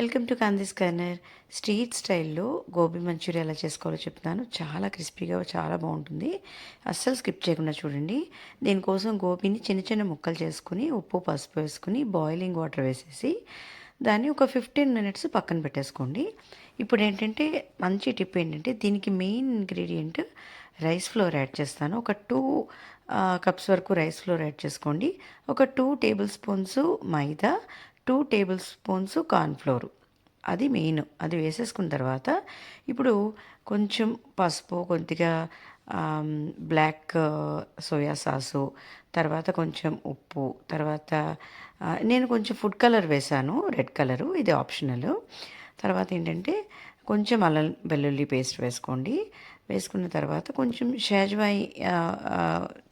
Welcome to Kandi's corner. Street స్టైల్లో gobi Manchuria ఎలా చేసుకోవాలో చెప్తాను చాలా క్రిస్పీగా చాలా బాగుంటుంది. అస్సలు స్కిప్ చేయకుండా చూడండి. దీనికోసం గోబీని చిన్న చిన్న ముక్కలు చేసుకుని ఉప్పు పసుపు వేసుకుని బాయిలింగ్ వాటర్ వేసేసి దాన్ని ఒక ఫిఫ్టీన్ మినిట్స్ పక్కన పెట్టేసుకోండి. ఇప్పుడు ఏంటంటే మంచి టిప్ ఏంటంటే దీనికి main ingredient rice flour add చేస్తాను. ఒక టూ కప్స్ వరకు రైస్ ఫ్లోర్ యాడ్ చేసుకోండి. ఒక two tablespoons maida two tablespoons cornflour అది మెయిన్. అది వేసేసుకున్న తర్వాత ఇప్పుడు కొంచెం పసుపు కొద్దిగా బ్లాక్ సోయా సాసు తర్వాత కొంచెం ఉప్పు తర్వాత నేను కొంచెం ఫుడ్ కలర్ వేశాను రెడ్ కలరు ఇది ఆప్షనల్. తర్వాత ఏంటంటే కొంచెం అల్లం వెల్లుల్లి పేస్ట్ వేసుకోండి. వేసుకున్న తర్వాత కొంచెం షాజ్వాయి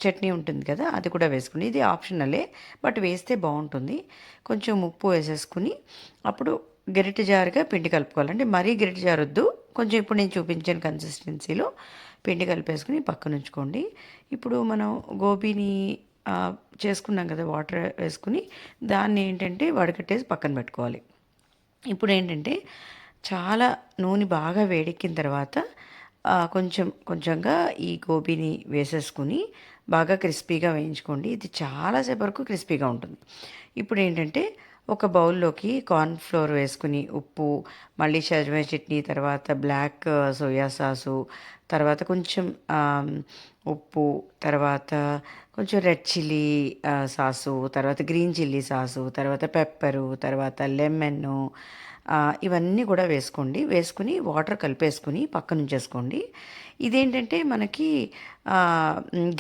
చట్నీ ఉంటుంది కదా అది కూడా వేసుకోండి. ఇది ఆప్షనలే బట్ వేస్తే బాగుంటుంది. కొంచెం ఉప్పు వేసేసుకుని అప్పుడు గరిటె జారుగా పిండి కలుపుకోవాలండి. మరీ గరిటె జారొద్దు. కొంచెం ఇప్పుడు నేను చూపించిన కన్సిస్టెన్సీలో. పిండి కలిపేసుకుని పక్కన ఉంచుకోండి. ఇప్పుడు మనం గోబీని చేసుకున్నాం కదా వాటర్ వేసుకుని దాన్ని ఏంటంటే వడకట్టేసి పక్కన పెట్టుకోవాలి. ఇప్పుడు ఏంటంటే చాలా నూనె బాగా వేడెక్కిన తర్వాత కొంచెం కొంచెంగా ఈ గోబీని వేసేసుకుని బాగా క్రిస్పీగా వేయించుకోండి. ఇది చాలాసేపు వరకు క్రిస్పీగా ఉంటుంది. ఇప్పుడు ఏంటంటే ఒక బౌల్లోకి కార్న్ ఫ్లోర్ వేసుకుని ఉప్పు మళ్ళీ షజ్వై చట్నీ తర్వాత బ్లాక్ సోయా సాసు తర్వాత కొంచెం ఉప్పు తర్వాత కొంచెం రెడ్ చిల్లీ సాసు తర్వాత గ్రీన్ చిల్లీ సాసు తర్వాత పెప్పరు తర్వాత లెమన్ ఇవన్నీ కూడా వేసుకోండి. వేసుకుని వాటర్ కలిపేసుకుని పక్కన ఉంచేసుకోండి. ఇదేంటంటే మనకి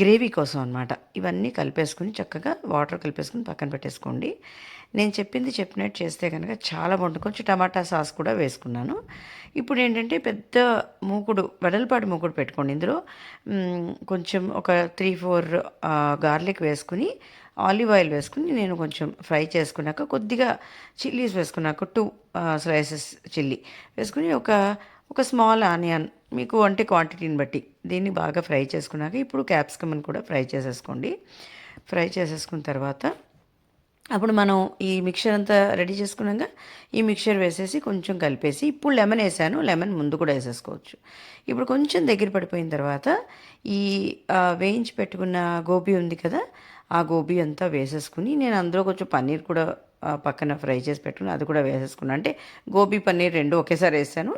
గ్రేవీ కోసం అనమాట ఇవన్నీ కలిపేసుకుని చక్కగా వాటర్ కలిపేసుకుని పక్కన పెట్టేసుకోండి. నేను చెప్పింది చెప్పినట్టు చేస్తే కనుక చాలా బాగుంటుంది. కొంచెం టమాటా సాస్ కూడా వేసుకున్నాను. ఇప్పుడు ఏంటంటే పెద్ద మూకుడు వెడల్పాటి మూకుడు పెట్టుకోండి. ఇందులో కొంచెం కొంచెం ఒక త్రీ ఫోర్ గార్లిక్ వేసుకుని ఆలివ్ ఆయిల్ వేసుకుని నేను కొంచెం ఫ్రై చేసుకున్నాక కొద్దిగా చిల్లీస్ వేసుకున్నాక టూ స్లైసెస్ చిల్లీ వేసుకుని ఒక ఒక స్మాల్ ఆనియన్ మీకు అంటే క్వాంటిటీని బట్టి దీన్ని బాగా ఫ్రై చేసుకున్నాక ఇప్పుడు క్యాప్సికమ్ని కూడా ఫ్రై చేసేసుకోండి. ఫ్రై చేసేసుకున్న తర్వాత అప్పుడు మనం ఈ మిక్చర్ అంతా రెడీ చేసుకున్నాక ఈ మిక్చర్ వేసేసి కొంచెం కలిపేసి ఇప్పుడు లెమన్ వేసాను. లెమన్ ముందు కూడా వేసేసుకోవచ్చు. ఇప్పుడు కొంచెం దగ్గర పడిపోయిన తర్వాత ఈ వేయించి పెట్టుకున్న గోబీ ఉంది కదా ఆ గోబీ అంతా వేసేసుకుని నేను అందులో కొంచెం పన్నీర్ కూడా పక్కన ఫ్రై చేసి పెట్టుకుని అది కూడా వేసేసుకున్నాను అంటే గోబీ పన్నీర్ రెండు ఒకేసారి వేసాను.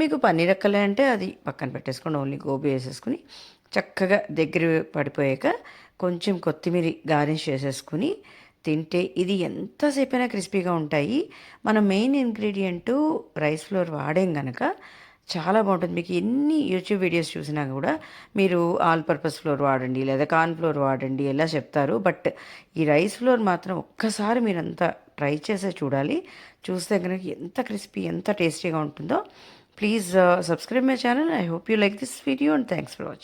మీకు పన్నీర్ ఎక్కలే అంటే అది పక్కన పెట్టేసుకుని ఓన్లీ గోబీ వేసేసుకుని చక్కగా దగ్గర పడిపోయాక కొంచెం కొత్తిమీర గార్నిష్ చేసేసుకుని తింటే ఇది ఎంతసేపైనా క్రిస్పీగా ఉంటాయి. మన మెయిన్ ఇంగ్రీడియంట్ రైస్ ఫ్లోర్ వాడేం కనుక చాలా బాగుంటుంది. మీకు ఎన్ని యూట్యూబ్ వీడియోస్ చూసినా కూడా మీరు ఆల్ పర్పస్ ఫ్లోర్ వాడండి లేదా కార్న్ ఫ్లోర్ వాడండి ఎలా చెప్తారు. బట్ ఈ రైస్ ఫ్లోర్ మాత్రం ఒక్కసారి మీరంతా ట్రై చేసే చూడాలి. చూస్తే కనుక ఎంత క్రిస్పీ ఎంత టేస్టీగా ఉంటుందో. Please subscribe my channel I hope you like this video and thanks for watching